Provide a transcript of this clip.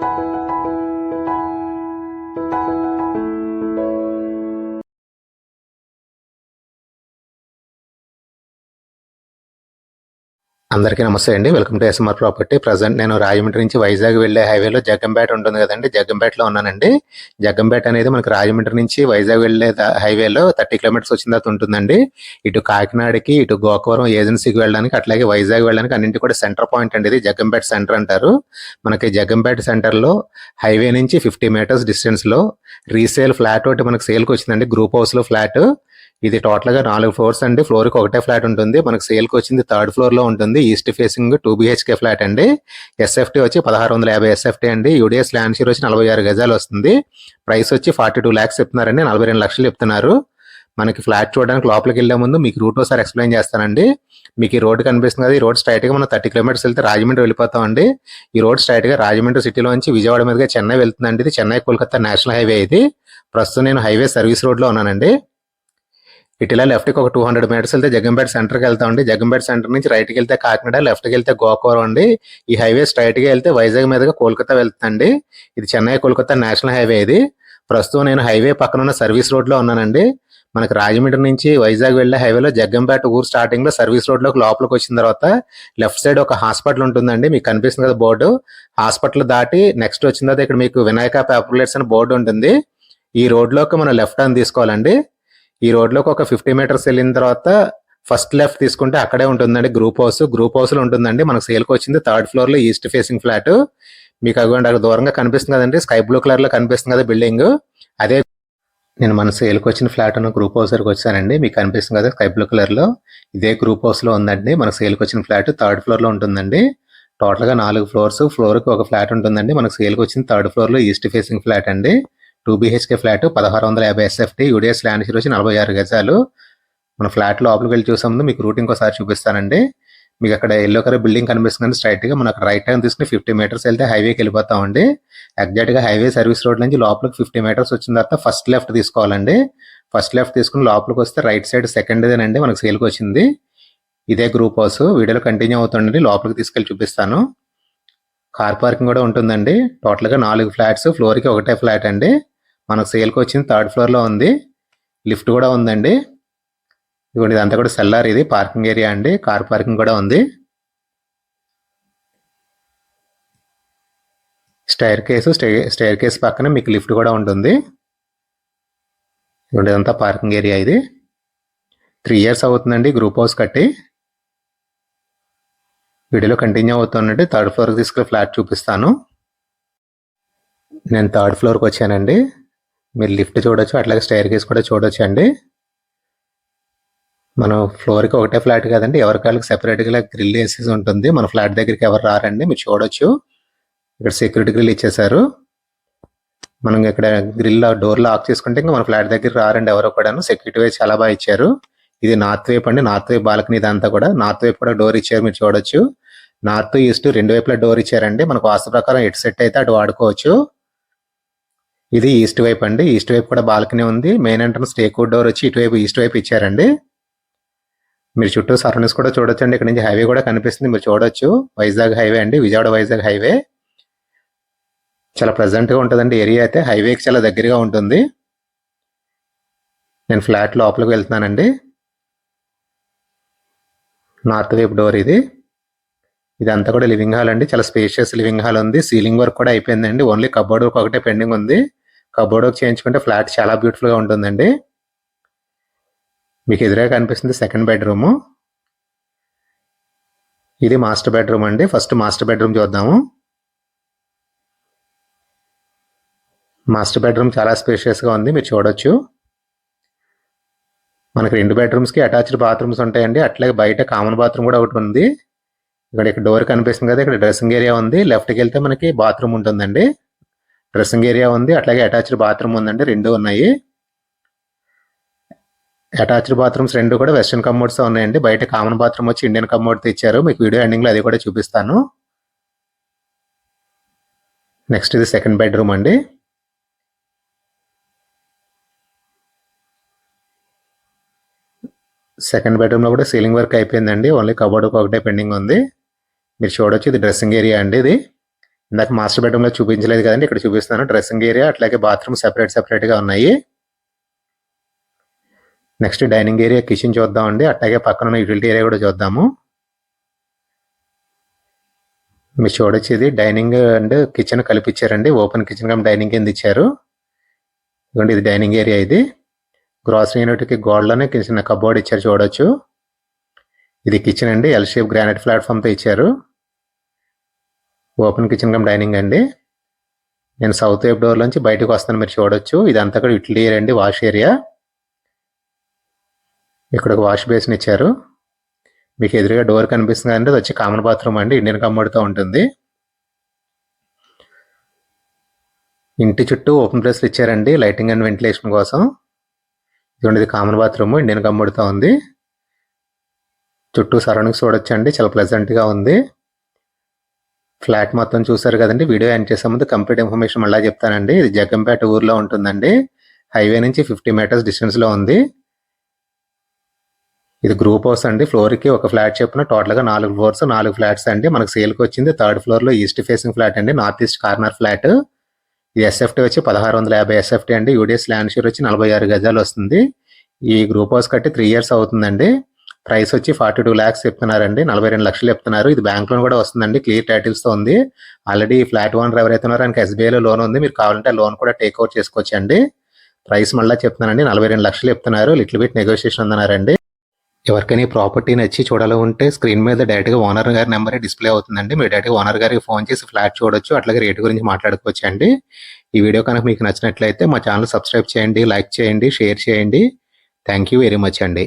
Thank you. అందరికీ నమస్తే అండి. Welcome to SMR property present నేను రాజమండ్రి నుంచి వైజాగ్ వెళ్ళే హైవేలో జగ్గంపేట ఉంటుంది కదండి. జగ్గంపేటలో ఉన్నానండి. జగ్గంపేట అనేది మనకి రాజమండ్రి నుంచి వైజాగ్ వెళ్ళే హైవేలో థర్టీ కిలోమీటర్స్ వచ్చిన తర్వాత ఉంటుందండి. ఇటు కాకినాడకి ఇటు గోకవరం ఏజెన్సీకి వెళ్ళడానికి అట్లాగే వైజాగ్ వెళ్ళడానికి అన్నింటి కూడా సెంటర్ పాయింట్ అండి ఇది. జగ్గంపేట సెంటర్ అంటారు. మనకి జగ్గంపేట సెంటర్లో హైవే నుంచి ఫిఫ్టీ మీటర్స్ డిస్టెన్స్లో రీసేల్ ఫ్లాట్ ఒకటి మనకి సేల్కి వచ్చిందండి. గ్రూప్ హౌస్లో ఫ్లాట్ ఇది టోటల్గా నాలుగు ఫ్లోర్స్ అండి. ఫ్లోర్కి ఒకటే ఫ్లాట్ ఉంటుంది. మనకు సేల్కి వచ్చింది థర్డ్ ఫ్లోర్లో ఉంటుంది. East facing two BHK flat అండి. ఎస్ఎఫ్టీ వచ్చి పదహారు వందల యాభై ఎస్ఎఫ్టీ అండి. యూడిఎస్ ల్యాండ్ షేర్ వచ్చి నలభై ఆరు గజాలు వస్తుంది. ప్రైస్ వచ్చి ఫార్టీ టూ ల్యాక్స్ చెప్తున్నారండి. నలభై రెండు లక్షలు చెప్తున్నారు. మనకి ఫ్లాట్ చూడడానికి లోపలికి వెళ్ళే ముందు మీకు రూట్ ఒకసారి ఎక్స్ప్లెయిన్ చేస్తానండి. మీకు ఈ రోడ్ కనిపిస్తుంది కదా ఈ రోడ్ స్ట్రైట్గా మనం థర్టీ కిలోమీటర్స్ వెళ్తే రాజమండ్రి వెళ్ళిపోతామండి. ఈ రోడ్ స్ట్రైట్గా రాజమండ్రి సిటీలో నుంచి విజయవాడ మీదుగా చెన్నై వెళ్తుందండి. ఇది చెన్నై కోల్కతా నేషనల్ హైవే ఇది. ప్రస్తుతం నేను హైవే సర్వీస్ రోడ్లో ఉన్నానండి. ఇటు ఇలా లెఫ్ట్కి ఒక టూ హండ్రెడ్ మీటర్స్ వెళ్తే జగంపేట సెంటర్కి వెళ్తామండి జగంపేట సెంటర్ నుంచి రైట్కి వెళ్తే కాకినాడ లెఫ్ట్కి వెళ్తే గోకవరం అండి. ఈ హైవే స్ట్రైట్గా వెళ్తే వైజాగ్ మీదుగా కోల్కతా వెళ్తుందండి. ఇది చెన్నై కోల్కతా నేషనల్ హైవే ఇది. ప్రస్తుతం నేను హైవే పక్కన ఉన్న సర్వీస్ రోడ్లో ఉన్నానండి. మనకు రాజమండ్రి నుంచి వైజాగ్ వెళ్ళే హైవేలో జగ్గంపేట ఊరు స్టార్టింగ్లో సర్వీస్ రోడ్లోకి లోపలికి వచ్చిన తర్వాత లెఫ్ట్ సైడ్ ఒక హాస్పిటల్ ఉంటుందండి. మీకు కనిపిస్తుంది కదా బోర్డు. హాస్పిటల్ దాటి నెక్స్ట్ వచ్చిన తర్వాత ఇక్కడ మీకు వినాయక పేపర్లెట్స్ అని బోర్డు ఉంటుంది. ఈ రోడ్లోకి మనం లెఫ్ట్ అని తీసుకోవాలండి. ఈ రోడ్లోకి ఒక ఫిఫ్టీ మీటర్స్ వెళ్ళిన తర్వాత ఫస్ట్ లెఫ్ట్ తీసుకుంటే అక్కడే ఉంటుందండి గ్రూప్ హౌస్. గ్రూప్ హౌస్లో ఉంటుందండి. మనకు సేల్కి వచ్చింది థర్డ్ ఫ్లోర్లో ఈస్ట్ ఫేసింగ్ ఫ్లాట్. మీకు అగోండి అక్కడ దూరంగా కనిపిస్తుంది కదండి. స్కై బ్లూ కలర్లో కనిపిస్తుంది కదా బిల్డింగ్. అదే నేను మన సేల్కి వచ్చిన ఫ్లాట్ ఉన్న గ్రూప్ హౌస్ దగ్గరకు వచ్చానండి. మీకు కనిపిస్తుంది కదా స్కై బ్లూ కలర్లో. ఇదే గ్రూప్ హౌస్లో ఉందండి. మన సేల్కి వచ్చిన ఫ్లాట్ థర్డ్ ఫ్లోర్లో ఉంటుందండి. టోటల్గా నాలుగు ఫ్లోర్స్. ఫ్లోర్కి ఒక ఫ్లాట్ ఉంటుందండి. మనకు సేల్కి వచ్చిన థర్డ్ ఫ్లోర్లో ఈస్ట్ ఫేసింగ్ ఫ్లాట్ అండి. టూ బిహెచ్కే ఫ్లాట్ పదహారు వందల యాభై ఎస్ఎఫ్టీ యూడిఎస్ ల్యాండ్ షేర్ వచ్చి నలభై ఆరు గజాలు. మన ఫ్లాట్ లోపలికి వెళ్ళి చూసే ముందు మీకు రూట్ ఇంకోసారి చూపిస్తానండి. మీకు అక్కడ ఎల్లో కలర్ బిల్డింగ్ కనిపిస్తుంది స్ట్రైట్గా మనకు రైట్ టైం తీసుకుని ఫిఫ్టీ మీటర్స్ వెళ్తే హైవేకి వెళ్ళిపోతామండి. ఎగ్జాక్ట్గా హైవే సర్వీస్ రోడ్ నుంచి లోపలికి ఫిఫ్టీ మీటర్స్ వచ్చిన తర్వాత ఫస్ట్ లెఫ్ట్ తీసుకోవాలండి. ఫస్ట్ లెఫ్ట్ తీసుకుని లోపలికి వస్తే రైట్ సైడ్ సెకండ్ అండి మనకు సేల్కి వచ్చింది. ఇదే గ్రూప్ హౌస్ వీడియోలో కంటిన్యూ అవుతుండండి. లోపలికి తీసుకెళ్ళి చూపిస్తాను. కార్ పార్కింగ్ కూడా ఉంటుందండి. టోటల్గా నాలుగు ఫ్లాట్స్ ఫ్లోర్కి ఒకటే ఫ్లాట్ అండి. మనకు సేల్కి వచ్చింది థర్డ్ ఫ్లోర్లో ఉంది. లిఫ్ట్ కూడా ఉందండి. ఇదిగోండి ఇదంతా కూడా సెల్లార్ ఇది. పార్కింగ్ ఏరియా అండి. కార్ పార్కింగ్ కూడా ఉంది. స్టైర్ కేసు స్టైర్ కేసు పక్కన మీకు లిఫ్ట్ కూడా ఉంటుంది. ఇదిగోండి ఇదంతా పార్కింగ్ ఏరియా ఇది. త్రీ ఇయర్స్ అవుతుందండి గ్రూప్ హౌస్ కట్టి. వీడియోలో కంటిన్యూ అవుతుందండి. థర్డ్ ఫ్లోర్కి తీసుకుని ఫ్లాట్ చూపిస్తాను. నేను థర్డ్ ఫ్లోర్కి వచ్చానండి. మీరు లిఫ్ట్ చూడొచ్చు అట్లాగే స్టైర్ కేస్ కూడా చూడొచ్చు అండి. మనం ఫ్లోర్కి ఒకటే ఫ్లాట్ కదండి ఎవరి కాళ్ళకి సెపరేట్గా గ్రిల్ వేసేసి ఉంటుంది. మన ఫ్లాట్ దగ్గరికి ఎవరు రారండి మీరు చూడొచ్చు. ఇక్కడ సెక్యూరిటీ గ్రిల్ ఇచ్చేశారు. మనం ఇక్కడ గ్రిల్ డోర్ లాక్ చేసుకుంటే ఇంకా మన ఫ్లాట్ దగ్గర రారండి ఎవరో కూడాను. సెక్యూరిటీ వైపు చాలా బాగా ఇచ్చారు. ఇది నార్త్ వైపు అండి నార్త్ వైపు బాల్కనీ ఇదంతా కూడా. నార్త్ వైపు కూడా డోర్ ఇచ్చారు మీరు చూడొచ్చు. నార్త్ ఈస్ట్ రెండు వైపులా డోర్ ఇచ్చారండి. మనకు వాస్తు ప్రకారం ఎటు సెట్ అయితే అటు వాడుకోవచ్చు. ఇది ఈస్ట్ వైపు అండి. ఈస్ట్ వైపు కూడా బాల్కనీ ఉంది. మెయిన్ ఎంట్రన్స్ టేక్అవుట్ డోర్ వచ్చి ఇటువైపు ఈస్ట్ వైపు ఇచ్చారండి. మీరు చుట్టూ సరౌండింగ్స్ కూడా చూడొచ్చు అండి ఇక్కడ నుంచి హైవే కూడా కనిపిస్తుంది. మీరు చూడొచ్చు. వైజాగ్ హైవే అండి. విజయవాడ వైజాగ్ హైవే. చాలా ప్రజెంట్గా ఉంటుందండి. ఏరియా అయితే హైవేకి చాలా దగ్గరగా ఉంటుంది. నేను ఫ్లాట్ లోపలికి వెళ్తున్నానండి. నార్త్ వైపు డోర్ ఇది. ఇదంతా కూడా లివింగ్ హాల్ అండి. చాలా స్పేషియస్ లివింగ్ హాల్ ఉంది. సీలింగ్ వర్క్ కూడా అయిపోయిందండి. ఓన్లీ కబోర్డ్ వర్క్ ఒకటే పెండింగ్ ఉంది. కబోర్డ్ చేయించుకుంటే ఫ్లాట్ చాలా బ్యూటిఫుల్గా ఉంటుందండి. మీకు ఎదురుగా కనిపిస్తుంది సెకండ్ బెడ్రూమ్. ఇది మాస్టర్ బెడ్రూమ్ అండి. ఫస్ట్ మాస్టర్ బెడ్రూమ్ చూద్దాము. మాస్టర్ బెడ్రూమ్ చాలా స్పేషియస్గా ఉంది. మీరు చూడొచ్చు. మనకి రెండు బెడ్రూమ్స్కి అటాచ్డ్ బాత్రూమ్స్ ఉంటాయండి. అట్లాగే బయట కామన్ బాత్రూమ్ కూడా ఒకటి ఉంది. ఇక్కడ ఇక్కడ డోర్ కనిపిస్తుంది కదా ఇక్కడ డ్రెస్సింగ్ ఏరియా ఉంది. లెఫ్ట్కి వెళ్తే మనకి బాత్రూమ్ ఉంటుందండి. డ్రెస్సింగ్ ఏరియా ఉంది. అట్లాగే అటాచ్డ్ బాత్రూమ్ ఉందండి. రెండు ఉన్నాయి. అటాచ్డ్ బాత్రూమ్స్ రెండు కూడా వెస్ట్రన్ కమోడ్స్ ఉన్నాయండి. బయట కామన్ బాత్రూమ్ వచ్చి ఇండియన్ కమోడ్ ఇచ్చారు మీకు వీడియో ఎండింగ్లో అది కూడా చూపిస్తాను. నెక్స్ట్ ఇది సెకండ్ బెడ్రూమ్ అండి. సెకండ్ బెడ్రూమ్లో కూడా సీలింగ్ వర్క్ అయిపోయిందండి. ఓన్లీ కబోర్డ్ ఒకటే పెండింగ్ ఉంది. మీరు చూడొచ్చు ఇది డ్రెస్సింగ్ ఏరియా అండి ఇది. ఇందాక మాస్టర్ బెడ్రూమ్లో చూపించలేదు కదండి ఇక్కడ చూపిస్తున్నాను. డ్రెస్సింగ్ ఏరియా అట్లాగే బాత్రూమ్ సెపరేట్ సెపరేట్గా ఉన్నాయి. నెక్స్ట్ డైనింగ్ ఏరియా కిచెన్ చూద్దామండి. అట్లాగే పక్కన ఉన్న యూటిలిటీ ఏరియా కూడా చూద్దాము. మీరు చూడొచ్చు ఇది డైనింగ్ అండ్ కిచెన్ కలిపిచ్చారండి ఓపెన్ కిచెన్ కమ్ డైనింగ్ కింద ఇచ్చారు. ఇదిగోండి ఇది డైనింగ్ ఏరియా ఇది. గ్రాసరీ యూనిట్కి గోడలోనే చిన్న కబోర్డ్ ఇచ్చారు చూడొచ్చు. ఇది కిచెన్ అండి. ఎల్ షేప్ గ్రానైట్ ప్లాట్ఫామ్తో ఇచ్చారు. ఓపెన్ కిచెన్ కమ్ డైనింగ్ అండి. నేను సౌత్ వైపు డోర్ నుంచి బయటకు వస్తాను మీరు చూడొచ్చు. ఇదంతా కూడా ఇట్లీ అండి వాష్ ఏరియా. ఇక్కడ ఒక వాష్ బేసిన్ ఇచ్చారు. మీకు ఎదురుగా డోర్ కనిపిస్తుంది అంటే అది వచ్చి కామన్ బాత్రూమ్ అండి ఇండియన్ కమ్మడితో ఉంటుంది. ఇంటి చుట్టూ ఓపెన్ ప్లేస్లు ఇచ్చారండి లైటింగ్ అండ్ వెంటిలేషన్ కోసం. ఇదిగోండి ఇది కామన్ బాత్రూమ్ ఇండియన్ కమ్మడితో ఉంది. చుట్టూ సరౌండింగ్స్ చూడొచ్చండి చాలా ప్లెజెంట్గా ఉంది. ఫ్లాట్ మొత్తం చూసారు కదండి. వీడియో ఎండ్ చేసే ముందు కంప్లీట్ ఇన్ఫర్మేషన్ మళ్ళీ చెప్తానండి. ఇది జగ్గంపేట ఊర్లో ఉంటుందండి. హైవే నుంచి ఫిఫ్టీ మీటర్స్ డిస్టెన్స్లో ఉంది. ఇది గ్రూప్ హౌస్ అండి. ఫ్లోర్కి ఒక ఫ్లాట్ చెప్పిన టోటల్గా నాలుగు ఫ్లోర్స్ నాలుగు ఫ్లాట్స్ అండి. మనకు సేల్కి వచ్చింది థర్డ్ ఫ్లోర్లో ఈస్ట్ ఫేసింగ్ ఫ్లాట్ అండి. North east corner flat. ఈ ఎస్ఎఫ్టీ వచ్చి పదహారు వందల యాభై ఎస్ఎఫ్టీ అండి. యూడిఎస్ ల్యాండ్ షేర్ వచ్చి నలభై ఆరు గజాలు వస్తుంది. ఈ గ్రూప్ హౌస్ కట్టి త్రీ ఇయర్స్ అవుతుందండి. ప్రైస్ వచ్చి ఫార్టీ టూ ల్యాక్స్ చెప్తున్నారండి. నలభై రెండు లక్షలు చెప్తున్నారు. ఇది బ్యాంక్ లోన్ కూడా వస్తుందండి. క్లియర్ టైటిల్స్తో ఉంది. ఆల్రెడీ ఫ్లాట్ ఓనర్ ఎవరైతే ఉన్నారో ఆయనకి ఎస్బీఐలో లోన్ ఉంది. మీరు కావాలంటే లోన్ కూడా టేక్ అవుట్ చేసుకోవచ్చండి. ప్రైస్ మళ్ళీ చెప్తున్నానండి. నలభై రెండు లక్షలు చెప్తున్నారు. లిటిల్ బిట్ నెగోషియేషన్ ఉందన్నారండి. ఎవరికైనా ఈ ప్రాపర్టీ నచ్చి చూడాలి ఉంటే స్క్రీన్ మీద డైరెక్ట్గా ఓనర్ గారి నెంబర్ డిస్ప్లే అవుతుందండి. మీరు డైరెక్ట్గా ఓనర్ గారికి ఫోన్ చేసి ఫ్లాట్ చూడొచ్చు. అట్లాగే రేటు గురించి మాట్లాడుకోవచ్చు అండి ఈ వీడియో కనుక మీకు నచ్చినట్లయితే మా ఛానల్ సబ్స్క్రైబ్ చేయండి లైక్ చేయండి షేర్ చేయండి. థ్యాంక్ యూ వెరీ మచ్ అండి.